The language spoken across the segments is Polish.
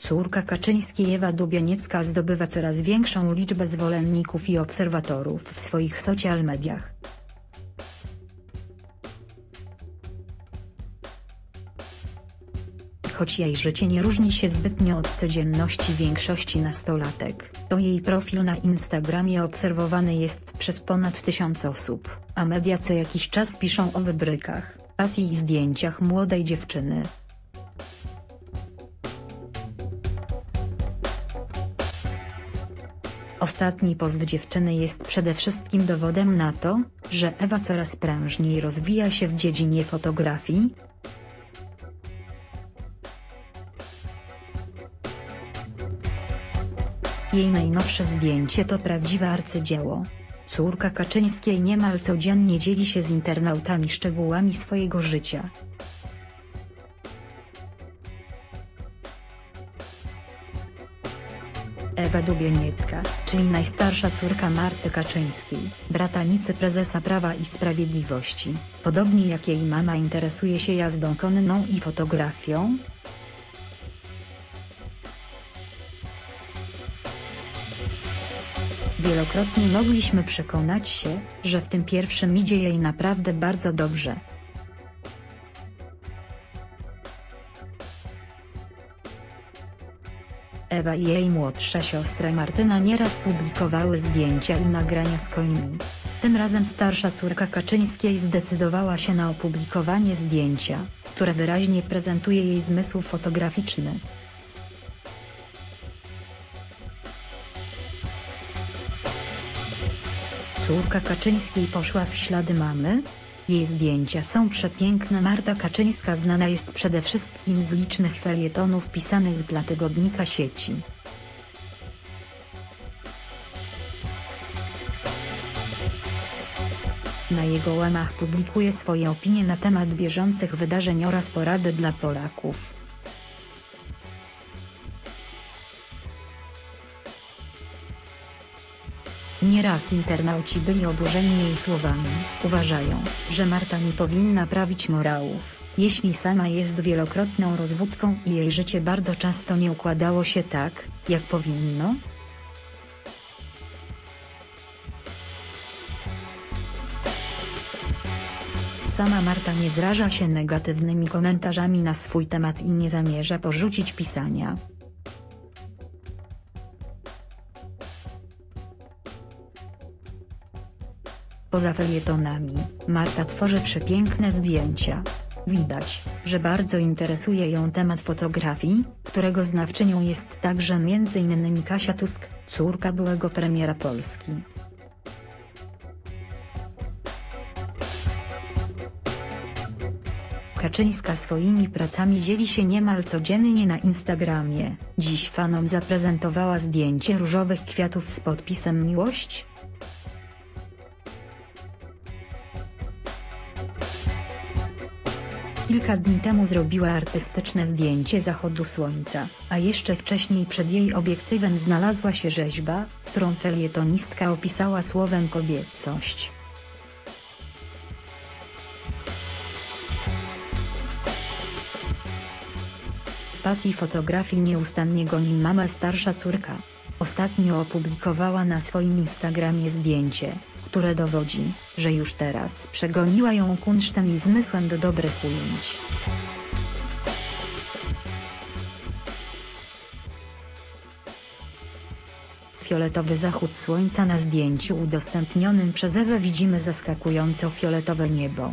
Córka Kaczyńskiej Ewa Dubianiecka zdobywa coraz większą liczbę zwolenników i obserwatorów w swoich social mediach. Choć jej życie nie różni się zbytnio od codzienności większości nastolatek, to jej profil na Instagramie obserwowany jest przez ponad tysiąc osób, a media co jakiś czas piszą o wybrykach, pasji i zdjęciach młodej dziewczyny. Ostatni post dziewczyny jest przede wszystkim dowodem na to, że Ewa coraz prężniej rozwija się w dziedzinie fotografii, Jej najnowsze zdjęcie to prawdziwe arcydzieło. Córka Kaczyńskiej niemal codziennie dzieli się z internautami szczegółami swojego życia. Ewa Dubieniecka, czyli najstarsza córka Marty Kaczyńskiej, bratanicy prezesa Prawa i Sprawiedliwości, podobnie jak jej mama interesuje się jazdą konną i fotografią, Wielokrotnie mogliśmy przekonać się, że w tym pierwszym idzie jej naprawdę bardzo dobrze. Ewa i jej młodsza siostra Martyna nieraz publikowały zdjęcia i nagrania z końmi. Tym razem starsza córka Kaczyńskiej zdecydowała się na opublikowanie zdjęcia, które wyraźnie prezentuje jej zmysł fotograficzny. Córka Kaczyńskiej poszła w ślady mamy? Jej zdjęcia są przepiękne Marta Kaczyńska znana jest przede wszystkim z licznych felietonów pisanych dla tygodnika sieci. Na jego łamach publikuje swoje opinie na temat bieżących wydarzeń oraz porady dla Polaków. Nieraz internauci byli oburzeni jej słowami, uważają, że Marta nie powinna prawić morałów, jeśli sama jest wielokrotną rozwódką i jej życie bardzo często nie układało się tak, jak powinno, Sama Marta nie zraża się negatywnymi komentarzami na swój temat i nie zamierza porzucić pisania. Poza felietonami, Marta tworzy przepiękne zdjęcia. Widać, że bardzo interesuje ją temat fotografii, którego znawczynią jest także m.in. Kasia Tusk, córka byłego premiera Polski. Kaczyńska swoimi pracami dzieli się niemal codziennie na Instagramie. Dziś fanom zaprezentowała zdjęcie różowych kwiatów z podpisem Miłość, Kilka dni temu zrobiła artystyczne zdjęcie zachodu słońca, a jeszcze wcześniej przed jej obiektywem znalazła się rzeźba, którą felietonistka opisała słowem kobiecość. W pasji fotografii nieustannie goni mama starsza córka. Ostatnio opublikowała na swoim Instagramie zdjęcie, które dowodzi, że już teraz przegoniła ją kunsztem i zmysłem do dobrych ujęć. Fioletowy zachód słońca na zdjęciu udostępnionym przez Ewę widzimy zaskakująco fioletowe niebo.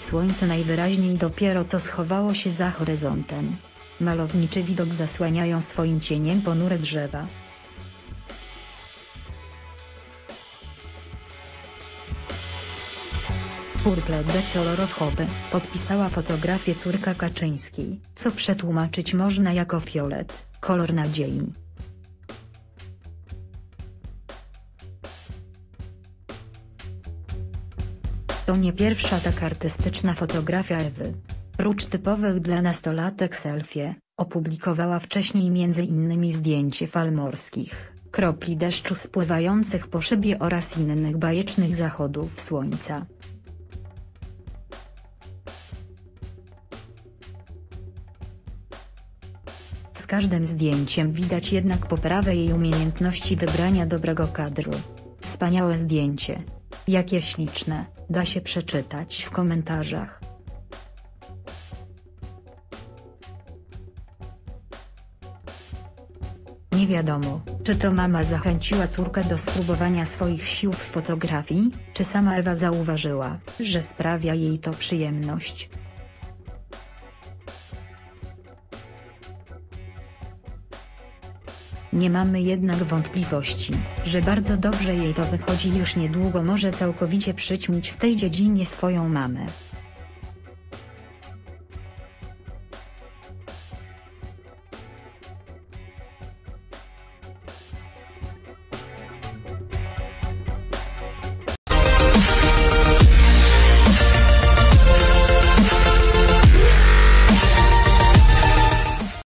Słońce najwyraźniej dopiero co schowało się za horyzontem. Malowniczy widok zasłaniają swoim cieniem ponure drzewa. Purple de Color Hope, podpisała fotografię córka Kaczyńskiej, co przetłumaczyć można jako fiolet, kolor nadziei. To nie pierwsza tak artystyczna fotografia Ewy. Prócz typowych dla nastolatek selfie, opublikowała wcześniej m.in. zdjęcie fal morskich, kropli deszczu spływających po szybie oraz innych bajecznych zachodów słońca. Z każdym zdjęciem widać jednak poprawę jej umiejętności wybrania dobrego kadru. Wspaniałe zdjęcie. Jakie śliczne, da się przeczytać w komentarzach. Nie wiadomo, czy to mama zachęciła córkę do spróbowania swoich sił w fotografii, czy sama Ewa zauważyła, że sprawia jej to przyjemność. Nie mamy jednak wątpliwości, że bardzo dobrze jej to wychodzi już niedługo może całkowicie przyćmić w tej dziedzinie swoją mamę.